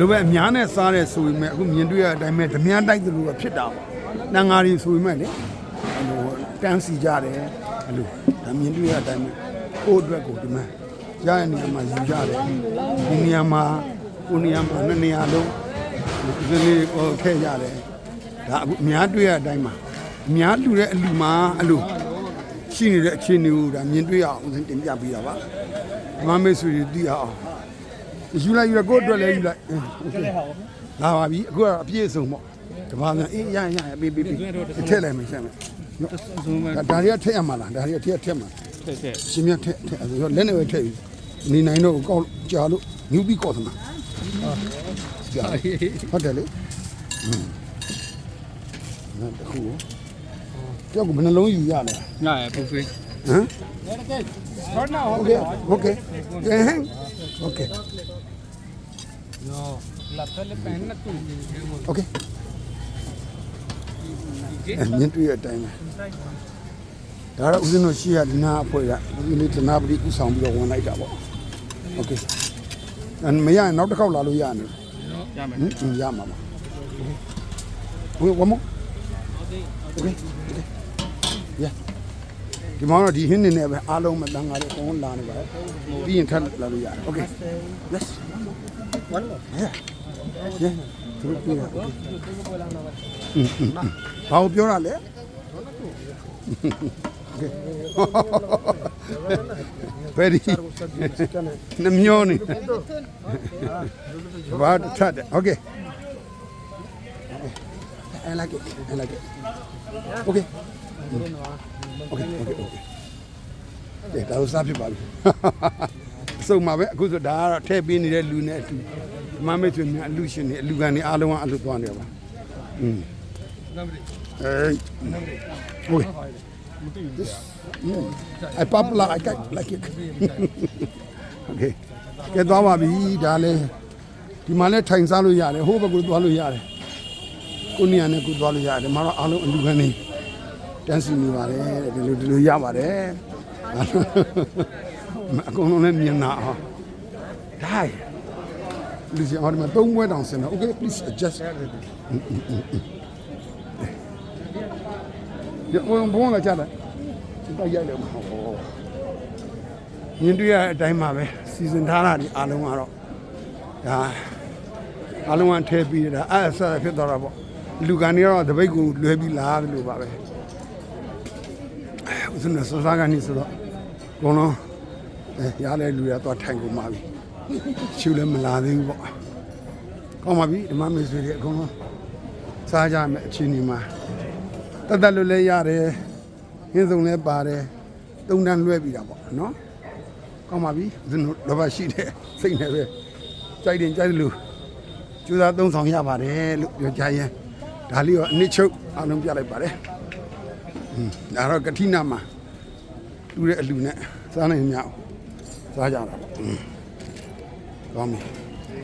လိုပဲအများနဲ့စားတဲ့ဆိုပေမဲ့အခုမြင်တွေ့ရတဲ့အတိုင်းပဲဓမြန်းတိုက်သလိုပဲဖြစ်တာပေါ့တန်ဃာတွေဆိုပေမဲ့လေအဲ့လိုတန်းစီကြတယ်အဲ့လိုဒါမြင်တွေ့ရတဲ့အတိုင်းပဲကိုယ့်အတွက်ကိုဒီမှာရတဲ့နေရာမှာယူကြတယ်ဒီနေရာမှာကိုယ်နေရာမှာနှစ်နေရာလုံးဒီလေးကိုထည့်ရတယ်ဒါအခုအများတွေ့ရတဲ့အတိုင်းမှာအများလူတဲ့အလူမှာအဲ့လိုရှိနေတဲ့အခြေအနေကိုဒါမြင်တွေ့ရအောင်တင်ပြပေးတာပါဓမ္မမိတ်ဆွေတွေသိရအောင် ယူလိုက်ယူလိုက်ကိုယ့်အတွက်လည်းယူလိုက်ကျန်တဲ့ဟာပေါ့ဗျာလာပါပြီအခုကအပြည့်အစုံပေါ့တပါးများအေးရရရပေးပေးပေးထည့်လိုက်မယ်ဆက်မယ်နော်ဒါတွေကထည့်ရမှာလားဒါတွေကထည့်ရထည့်မှာထည့်ထည့်ရှင်မြတ်ထည့်ထည့်အဲ့ဒါလက်နဲ့ပဲထည့်ပြီနေနိုင်တော့ကောက်ကြာလို့ညူပြီးကောက်သမားကြာဟုတ်တယ်လေနော်တခုကြောက်ကဘယ်နှလုံးယူရလဲညာရပူဖေးဟမ် Okay, okay, okay. คโอเคเฮ้ยโอเค ယောလာတယ်ပန်နတူ โอเคအဲမြင်တွေ့ရတဲ့အတိုင်းပဲဒါတော့ဦးဇင်းတို့ရှိရဒီနာအဖွဲ့ကဒီလေးတနာပတိဥဆောင်ပြီးတော့ဝင်လိုက်တာပေါ့โอเคအဲမရရင်နောက်တစ်ခေါက်လာလို့ရနေ ရမယ် ဟင်ဟင်ရမှာပါโอเคဝမโอเคโอเคရ ဒီမှာတော့ဒီဟင်းနေနဲ့ပဲအားလုံးမတန်ငါတွေအကုန်လာနေပါတယ်ပြီးရင်ထပ်လာလို့ရတယ် okay yes one more yeah yeah သူတို့ပြရ okay ဘာကိုပြောတာလဲ very နှမျောနေဘာထက်တယ် okay I like it I like it okay okay okay okay ကဲဒါလို့စားဖြစ်ပါပြီအစုံမှာပဲအခုဆိုဒါကတော့ထည့်ပေးနေတဲ့လူနဲ့အတူမမိတ်ဆွေများအလူရှင်တွေအလူကန်တွေအားလုံးကအလူသွားနေပါอืมအေး okay this mm, I popular I like like it okay ကဲသွားပါပြီဒါလဲဒီမှာလဲထိုင်စားလို့ရတယ်ဟိုးဘက်ကသွားလို့ရတယ်ကိုနေရာနဲ့ကိုသွားလို့ရတယ်မတော့အားလုံးအလူကန်နေ တန်းစီနေပါတယ်တဲ့ဒီလိုဒီလိုရပါတယ်အကုန်လုံးလည်းမြင်တာဟာဒိုင်လူစီအော်ဒီမှာသုံးပွဲတောင်ဆင်တော့ okay please adjust ရအောင်ဘုံလာကြတယ်တိုက်ရိုက်လို့မဟုတ်ဘူးမြင်တွေ့ရတဲ့အတိုင်းမှာပဲစီစဉ်ထားတာဒီအားလုံးကတော့ဒါအားလုံးကထဲပြီးတာအဲ့အဆက်ဖြစ်သွားတာပေါ့လူကန်တွေကတော့တပိတ်ကိုလွဲပြီးလာတယ်လို့ပါပဲ ဥစဉ်စောစားကနေဆိုတော့ဘုံလုံးအဲရတဲ့လူရတော့ထိုင်ကုန်ပါပြီချူလည်းမလာသေးဘူးပေါ့ကောင်းပါပြီဓမ္မမေဆွေတွေအကုန်လုံးစားကြမယ်အချင်းဒီမှာတတ်တတ်လို့လည်းရတယ်ဟင်းစုံလည်းပါတယ်တုံတန်းလွှဲပြီးတာပေါ့နော်ကောင်းပါပြီဦးဇင်းတို့လောဘရှိတဲ့စိတ်နဲ့ပဲကြိုက်တယ်ကြိုက်တယ်လို့ကျူသားသုံးဆောင်ရပါတယ်လို့ပြောကြရင်ဒါလေးရောအနစ်ချုပ်အားလုံးပြလိုက်ပါတယ်อืม ဒါတော့ကတိနာမှာလူတဲ့အလူနဲ့စားနိုင်ကြအောင်စားကြတာပေါ့อืมကောင်းပြီ